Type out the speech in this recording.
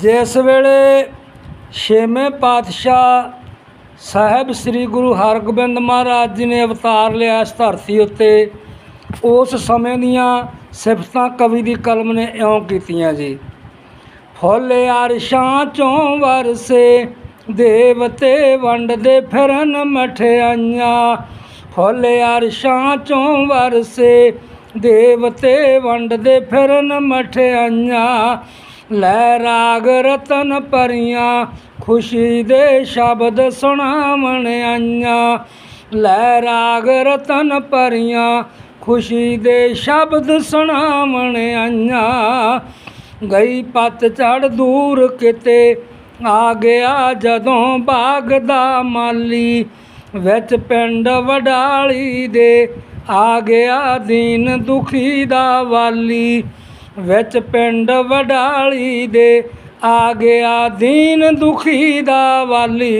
ਜਿਸ ਵੇਲੇ ਛੇਵੇਂ ਪਾਤਸ਼ਾਹ ਸਾਹਿਬ ਸ੍ਰੀ ਗੁਰੂ ਹਰਗੋਬਿੰਦ ਮਹਾਰਾਜ ਜੀ ਨੇ ਅਵਤਾਰ ਲਿਆ ਇਸ ਧਰਤੀ ਉੱਤੇ, ਉਸ ਸਮੇਂ ਦੀਆਂ ਸਿਫਤਾਂ ਕਵੀ ਦੀ ਕਲਮ ਨੇ ਇਉਂ ਕੀਤੀਆਂ ਜੀ, ਫੁੱਲ ਅਰਸ਼ਾਂ ਚੋਂ ਵਰਸੇ ਦੇਵਤੇ ਵੰਡਦੇ ਫਿਰਨ ਮਠਿਆਈਆਂ, ਫੁੱਲ ਅਰਸ਼ਾਂ ਚੋਂ ਵਰਸੇ ਦੇਵਤੇ ਵੰਡਦੇ ਫਿਰਨ ਮਠਿਆਈਆਂ ਲੈ ਰਾਗ ਰਤਨ ਪਰੀਆਂ, ਖੁਸ਼ੀ ਦੇ ਸ਼ਬਦ ਸੁਣਾਵਣ ਆਈਆਂ। ਲੈ ਰਾਗ ਰਤਨ ਪਰੀਆਂ, ਖੁਸ਼ੀ ਦੇ ਸ਼ਬਦ ਸੁਣਾਵਣ ਆਈਆਂ। ਗਈ ਪੱਤ ਝੜ ਦੂਰ ਕਿਤੇ, ਆ ਗਿਆ ਜਦੋਂ ਬਾਗ ਦਾ ਮਾਲੀ। ਵਿੱਚ ਪਿੰਡ ਵਡਾਲੀ ਦੇ, ਆ ਗਿਆ ਦੀਨ ਦੁਖੀ ਦਾ ਵਾਲੀ। ਵਿੱਚ ਪਿੰਡ ਵਡਾਲੀ ਦੇ ਆ ਗਿਆ ਦੀਨ ਦੁਖੀ ਦਾ ਵਾਲੀ।